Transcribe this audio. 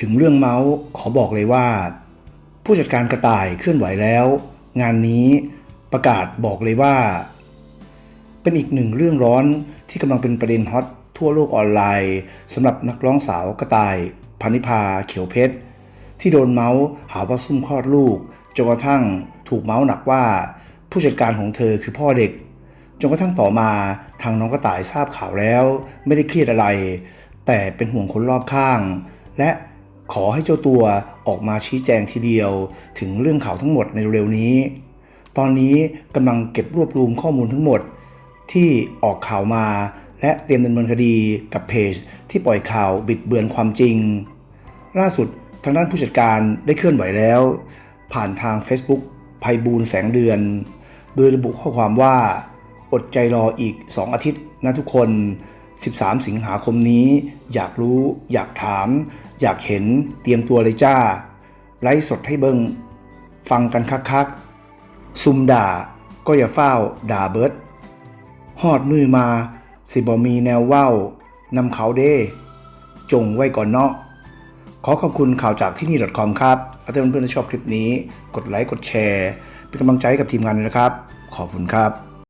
ถึงเรื่องเมาส์ขอบอกเลยว่า ผู้จัดการกระต่ายเคลื่อนไหวแล้ว งานนี้ประกาศบอกเลยว่า เป็นอีกหนึ่งเรื่องร้อนที่กำลังเป็นประเด็นฮอตทั่วโลกออนไลน์สำหรับนักร้องสาวกระต่ายพานิพาเขียวเพชร ที่โดนเมาส์หาว่าซุ่มคลอดลูกจนกระทั่งถูกเมาส์หนักว่า ผู้จัดการของเธอคือพ่อเด็กจนกระทั่งต่อมาทางน้องกระต่ายทราบข่าวแล้ว ไม่ได้เครียดอะไร แต่เป็นห่วงคนรอบข้าง และ ขอให้เจ้าตัวออกมาชี้แจงทีเดียว ถึงเรื่องข่าวทั้งหมดในเร็วนี้ ตอนนี้กำลังเก็บรวบรวมข้อมูลทั้งหมด ที่ออกข่าวมา และเตรียมดำเนินคดีกับเพจ ที่ปล่อยข่าวบิดเบือนความจริง ล่าสุดทางด้านผู้จัดการได้เคลื่อนไหวแล้ว ผ่านทาง Facebook ภัยบูลแสงเดือน โดยระบุข้อความว่า อดใจรออีก 2 อาทิตย์นะทุกคน 13 สิงหาคมนี้ อยากรู้ อยากถาม อยากเห็นเตรียมตัวเลยจ้า ไลฟ์สดให้เบิงฟังกันคักๆซุมด่าก็อย่าเฝ้าด่าเบิดฮอดมือมา สิบ่มีแนวเว้านำเขาเด้จงไว้ก่อนเนาะขอขอบคุณข่าวจากที่นี่ .com ครับถ้าเพื่อนๆชอบคลิปนี้ กดไลค์ กดแชร์ เป็นกำลังใจกับทีมงานด้วยนะครับ ขอบคุณครับ